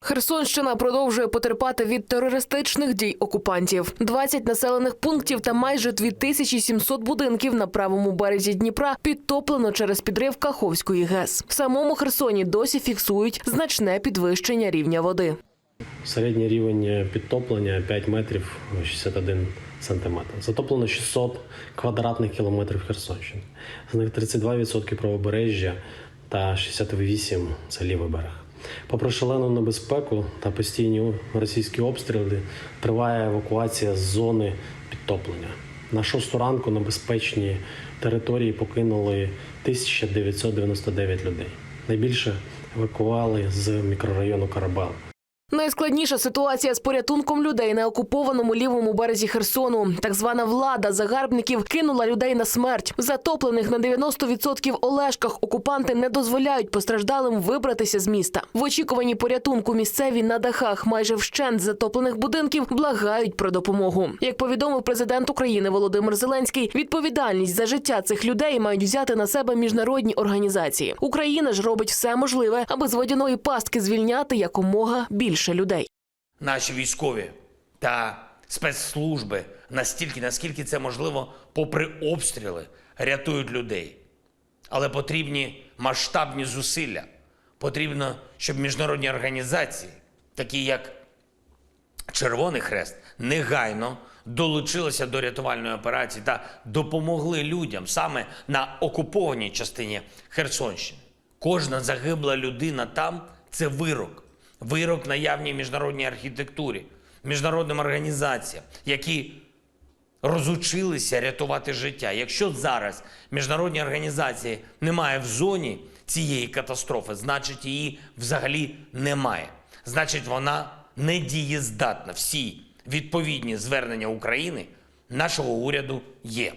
Херсонщина продовжує потерпати від терористичних дій окупантів. 20 населених пунктів та майже 2700 будинків на правому березі Дніпра підтоплено через підрив Каховської ГЕС. В самому Херсоні досі фіксують значне підвищення рівня води. Середній рівень підтоплення 5 метрів 61 сантиметр. Затоплено 600 квадратних кілометрів Херсонщини. З них 32% правобережжя та 68 – це лівий берег. Попри шалену небезпеку та постійні російські обстріли, триває евакуація з зони підтоплення. На шосту ранку на безпечні території покинули 1999 людей. Найбільше евакували з мікрорайону Карабел. Найскладніша ситуація з порятунком людей на окупованому лівому березі Херсону. Так звана влада загарбників кинула людей на смерть. Затоплених на 90% Олешках окупанти не дозволяють постраждалим вибратися з міста. В очікуванні порятунку місцеві на дахах майже вщент затоплених будинків благають про допомогу. Як повідомив президент України Володимир Зеленський, відповідальність за життя цих людей мають взяти на себе міжнародні організації. Україна ж робить все можливе, аби з водяної пастки звільняти якомога більше людей. наші військові та спецслужби настільки, наскільки це можливо, попри обстріли, рятують людей. Але потрібні масштабні зусилля. Потрібно, щоб міжнародні організації, такі як Червоний Хрест, негайно долучилися до рятувальної операції та допомогли людям саме на окупованій частині Херсонщини. Кожна загибла людина там це вирок. Вирок наявній міжнародній архітектурі, міжнародним організаціям, які розучилися рятувати життя. Якщо зараз міжнародні організації немає в зоні цієї катастрофи, значить її взагалі немає. Значить, вона недієздатна. Всі відповідні звернення України нашого уряду є.